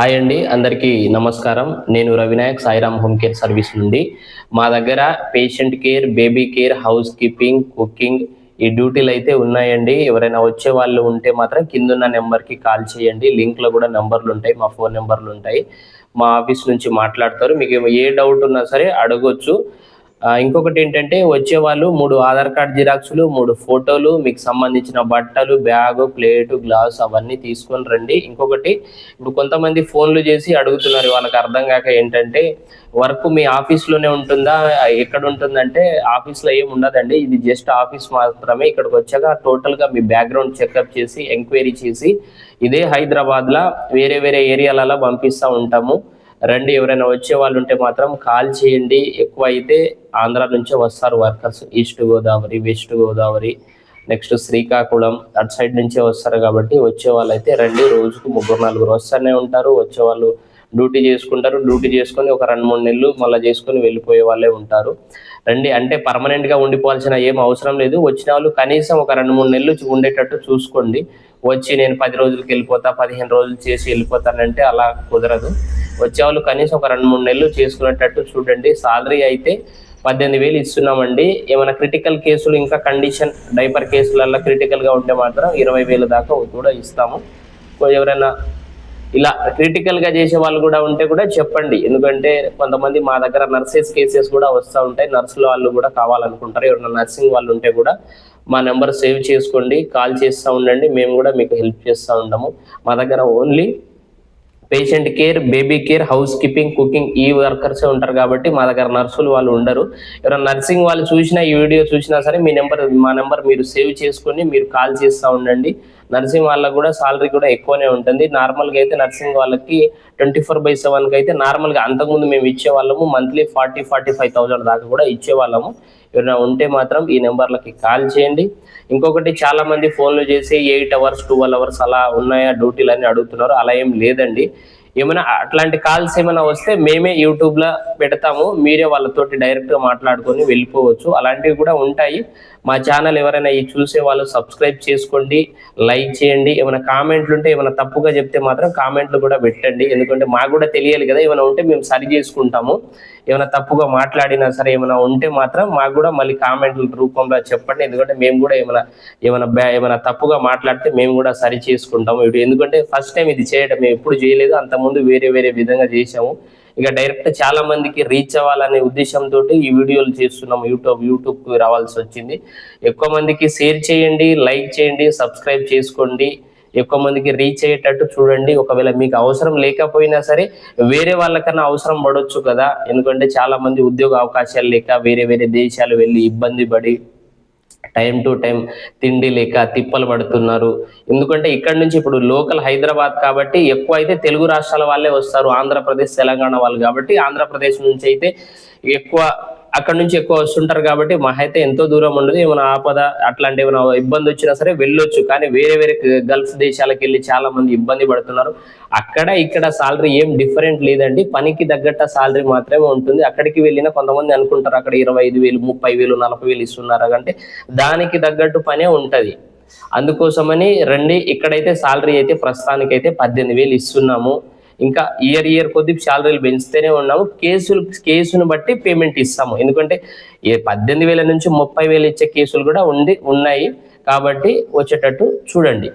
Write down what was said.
Hi అండి అందరికీ నమస్కారం. నేను Ravinayak Sairam home care service నుండి. మా దగ్గర patient care baby care housekeeping cooking ఈ డ్యూటీలు అయితే ఉన్నాయండి. ఎవరైనా వచ్చే వాళ్ళు ఉంటే మాత్రం కిందున్న నెంబర్కి కాల్ చేయండి. లింక్లో కూడా నెంబర్లు ఉంటాయి మా ఫోన్ నెంబర్లు ఉంటాయి. మా ఆఫీస్ నుంచి మాట్లాడతారు. మీకు ఏ డౌట్ ఉన్నా సరే అడగొచ్చు. ఇంకొకటి ఏంటంటే వచ్చే వాళ్ళు మూడు ఆధార్ కార్డ్ జిరాక్స్లు మూడు ఫోటోలు మీకు సంబంధించిన బట్టలు బ్యాగు ప్లేటు గ్లాస్ అవన్నీ తీసుకొని రండి. ఇంకొకటి ఇప్పుడు కొంతమంది ఫోన్లు చేసి అడుగుతున్నారు. వాళ్ళకి అర్థం కాక ఏంటంటే వర్క్ మీ ఆఫీస్లోనే ఉంటుందా? ఎక్కడ ఉంటుందంటే ఆఫీస్లో ఏమి ఉండదండి. ఇది జస్ట్ ఆఫీస్ మాత్రమే. ఇక్కడికి వచ్చాక టోటల్గా మీ బ్యాక్గ్రౌండ్ చెకప్ చేసి ఎంక్వైరీ చేసి ఇదే హైదరాబాద్లో వేరే వేరే ఏరియాలలో పంపిస్తూ ఉంటాము. రండి ఎవరైనా వచ్చే వాళ్ళు ఉంటే మాత్రం కాల్ చేయండి. ఎక్కువ అయితే ఆంధ్ర నుంచే వస్తారు workers. East Godavari West Godavari next Srikakulam అటు సైడ్ నుంచే వస్తారు కాబట్టి వచ్చే వాళ్ళు అయితే రండి రోజుకు ముగ్గురు నలుగురు వస్తూనే ఉంటారు. వచ్చే వాళ్ళు డ్యూటీ చేసుకుంటారు. డ్యూటీ చేసుకొని ఒక రెండు మూడు నెలలు మళ్ళీ చేసుకొని వెళ్ళిపోయే వాళ్ళే ఉంటారు. రండి అంటే పర్మనెంట్గా ఉండిపోవాల్సిన ఏం అవసరం లేదు. వచ్చిన వాళ్ళు కనీసం ఒక రెండు మూడు నెలలు ఉండేటట్టు చూసుకోండి. వచ్చి నేను పది రోజులకి వెళ్ళిపోతా పదిహేను రోజులు చేసి వెళ్ళిపోతానంటే అలా కుదరదు. వచ్చే వాళ్ళు కనీసం ఒక రెండు మూడు నెలలు చేసుకునేటట్టు చూడండి. సాలరీ అయితే పద్దెనిమిది వేలు ఇస్తున్నామండి. ఏమైనా క్రిటికల్ కేసులు ఇంకా కండిషన్ డైపర్ కేసులలో క్రిటికల్గా ఉంటే మాత్రం ఇరవై వేలు దాకా కూడా ఇస్తాము. ఎవరైనా ఇలా క్రిటికల్గా చేసే వాళ్ళు కూడా ఉంటే కూడా చెప్పండి. ఎందుకంటే కొంతమంది మా దగ్గర నర్సెస్ కేసెస్ కూడా వస్తూ ఉంటాయి. నర్సులు వాళ్ళు కూడా కావాలనుకుంటారు. ఎవరైనా నర్సింగ్ వాళ్ళు ఉంటే కూడా మా నెంబర్ సేవ్ చేసుకోండి. కాల్ చేస్తూ ఉండండి. మేము కూడా మీకు హెల్ప్ చేస్తూ ఉంటాము. మా దగ్గర only patient care baby care housekeeping cooking ఈ వర్కర్సే ఉంటారు కాబట్టి మా దగ్గర నర్సులు వాళ్ళు ఉండరు. ఎవరైనా నర్సింగ్ వాళ్ళు చూసినా ఈ వీడియో చూసినా సరే మీ నెంబర్ మా నెంబర్ మీరు సేవ్ చేసుకొని మీరు కాల్ చేస్తూ ఉండండి. నర్సింగ్ వాళ్ళకి కూడా సాలరీ కూడా ఎక్కువనే ఉంటుంది. నార్మల్గా అయితే నర్సింగ్ వాళ్ళకి ట్వంటీ ఫోర్ బై సెవెన్కి అయితే నార్మల్గా అంతకుముందు మేము ఇచ్చే వాళ్ళము monthly forty forty five thousand దాకా కూడా ఇచ్చేవాళ్ళము. ఎవరైనా ఉంటే మాత్రం ఈ నెంబర్లకి కాల్ చేయండి. ఇంకొకటి చాలా మంది ఫోన్లు చేసి ఎయిట్ అవర్స్ ట్వెల్వ్ అవర్స్ అలా ఉన్నాయా డ్యూటీలు అని అడుగుతున్నారు. అలా ఏం లేదండి. ఏమైనా అట్లాంటి కాల్స్ ఏమైనా వస్తే మేమే యూట్యూబ్లో పెడతాము. మీరే వాళ్ళతోటి డైరెక్ట్గా మాట్లాడుకొని వెళ్ళిపోవచ్చు. అలాంటివి కూడా ఉంటాయి. మా ఛానల్ ఎవరైనా ఈ చూసే వాళ్ళు సబ్స్క్రైబ్ చేసుకోండి లైక్ చేయండి. ఏమైనా కామెంట్లు ఉంటే ఏమైనా తప్పుగా చెప్తే మాత్రం కామెంట్లు కూడా పెట్టండి. ఎందుకంటే మాకు కూడా తెలియాలి కదా ఏమైనా ఉంటే మేము సరి చేసుకుంటాము. ఏమైనా తప్పుగా మాట్లాడినా సరే ఏమైనా ఉంటే మాత్రం మాకు కూడా మళ్ళీ కామెంట్ల రూపంలో చెప్పండి. ఎందుకంటే మేము కూడా ఏమైనా ఏమైనా బ్యా ఏమైనా తప్పుగా మాట్లాడితే మేము కూడా సరి చేసుకుంటాము. ఇప్పుడు ఎందుకంటే ఫస్ట్ టైం ఇది చేయడం మేము ఎప్పుడు చేయలేదు. అంతకుముందు వేరే వేరే విధంగా చేసాము ఇక డైరెక్ట్ చాలా మందికి రీచ్ అవ్వాలనే ఉద్దేశంతో ఈ వీడియోలు చేస్తున్నాం. యూట్యూబ్ యూట్యూబ్కి రావాల్సి వచ్చింది. ఎక్కువ మందికి షేర్ చేయండి లైక్ చేయండి సబ్స్క్రైబ్ చేసుకోండి. ఎక్కువ మందికి రీచ్ అయ్యేటట్టు చూడండి. ఒకవేళ మీకు అవసరం లేకపోయినా సరే వేరే వాళ్ళకన్నా అవసరం పడవచ్చు కదా. ఎందుకంటే చాలా మంది ఉద్యోగ అవకాశాలు లేక వేరే వేరే దేశాలు వెళ్ళి ఇబ్బంది పడి టైం టు టైం తిండి లేక తిప్పలు పడుతున్నారు. ఎందుకంటే ఇక్కడ నుంచి ఇప్పుడు లోకల్ హైదరాబాద్ కాబట్టి ఎక్కువ అయితే తెలుగు రాష్ట్రాల వాళ్ళే వస్తారు. ఆంధ్రప్రదేశ్ తెలంగాణ వాళ్ళు కాబట్టి ఆంధ్రప్రదేశ్ నుంచి అయితే ఎక్కువ అక్కడ నుంచి ఎక్కువ వస్తుంటారు కాబట్టి మా అయితే ఎంతో దూరం ఉండదు. ఏమైనా ఆపద అట్లాంటి ఏమైనా ఇబ్బంది వచ్చినా సరే వెళ్ళొచ్చు. కానీ వేరే వేరే గల్ఫ్ దేశాలకు వెళ్ళి చాలా మంది ఇబ్బంది పడుతున్నారు. అక్కడ ఇక్కడ సాలరీ ఏం డిఫరెంట్ లేదండి. పనికి తగ్గట్ట సాలరీ మాత్రమే ఉంటుంది. అక్కడికి వెళ్ళిన కొంతమంది అనుకుంటారు అక్కడ ఇరవై ఐదు వేలు ముప్పై వేలు నలభై వేలు ఇస్తున్నారు అంటే దానికి తగ్గట్టు పనే ఉంటది. అందుకోసమని రండి. ఇక్కడైతే సాలరీ అయితే ప్రస్తుతానికైతే పద్దెనిమిది వేలు ఇస్తున్నాము. ఇంకా ఇయర్ ఇయర్ కొద్ది శాలరీలు పెంచుతూనే ఉన్నాము. కేసులు కేసును బట్టి పేమెంట్ ఇస్తాము. ఎందుకంటే ఏ పద్దెనిమిది వేల నుంచి ముప్పై వేలు ఇచ్చే కేసులు కూడా ఉండి ఉన్నాయి. కాబట్టి వచ్చేటట్టు చూడండి.